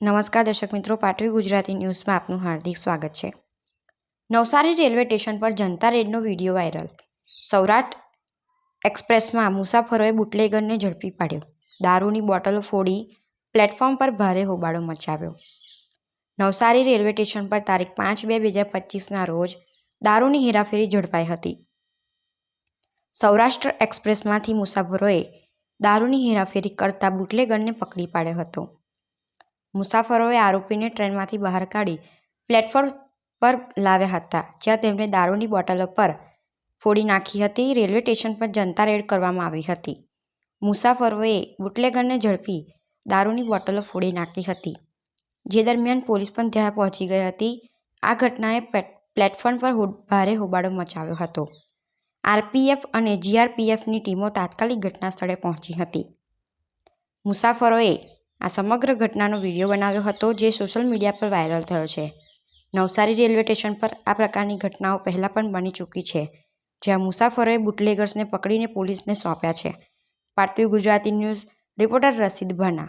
નમસ્કાર દર્શક મિત્રો પાટવી ગુજરાતી ન્યૂઝમાં આપનું હાર્દિક સ્વાગત છે. નવસારી રેલવે સ્ટેશન પર જનતા રેડનો વીડિયો વાયરલ. સૌરાષ્ટ્ર એક્સપ્રેસમાં મુસાફરોએ બુટલેગરને ઝડપી પાડ્યો. દારૂની બોટલો ફોડી પ્લેટફોર્મ પર ભારે હોબાળો મચાવ્યો. નવસારી રેલવે સ્ટેશન પર તારીખ પાંચ બે બે હજાર પચીસના રોજ દારૂની હેરાફેરી ઝડપાઈ હતી. સૌરાષ્ટ્ર એક્સપ્રેસમાંથી મુસાફરોએ દારૂની હેરાફેરી કરતા બુટલેગરને પકડી પાડ્યો હતો. મુસાફરોએ આરોપીને ટ્રેનમાંથી બહાર કાઢી પ્લેટફોર્મ પર લાવ્યા હતા, જ્યાં તેમણે દારૂની બોટલો પર ફોડી નાખી હતી. રેલવે સ્ટેશન પર જનતા રેડ કરવામાં આવી હતી. મુસાફરોએ બુટલેગરને ઝડપી દારૂની બોટલો ફોડી નાખી હતી. જે દરમિયાન પોલીસ પણ ત્યાં પહોંચી ગઈ હતી. આ ઘટનાએ પ્લેટફોર્મ પર ભારે હોબાળો મચાવ્યો હતો. આરપીએફ અને જીઆરપીએફની ટીમો તાત્કાલિક ઘટના સ્થળે પહોંચી હતી. મુસાફરોએ આ સમગ્ર ઘટનાનો વીડિયો બનાવ્યો હતો જે સોશિયલ મીડિયા પર વાયરલ થયો છે. નવસારી રેલવે સ્ટેશન પર આ પ્રકારની ઘટનાઓ પહેલાં પણ બની ચૂકી છે, જ્યાં મુસાફરોએ બુટલેગર્સને પકડીને પોલીસને સોંપ્યા છે. પાટવી ગુજરાતી ન્યૂઝ, રિપોર્ટર રસીદ ભાના.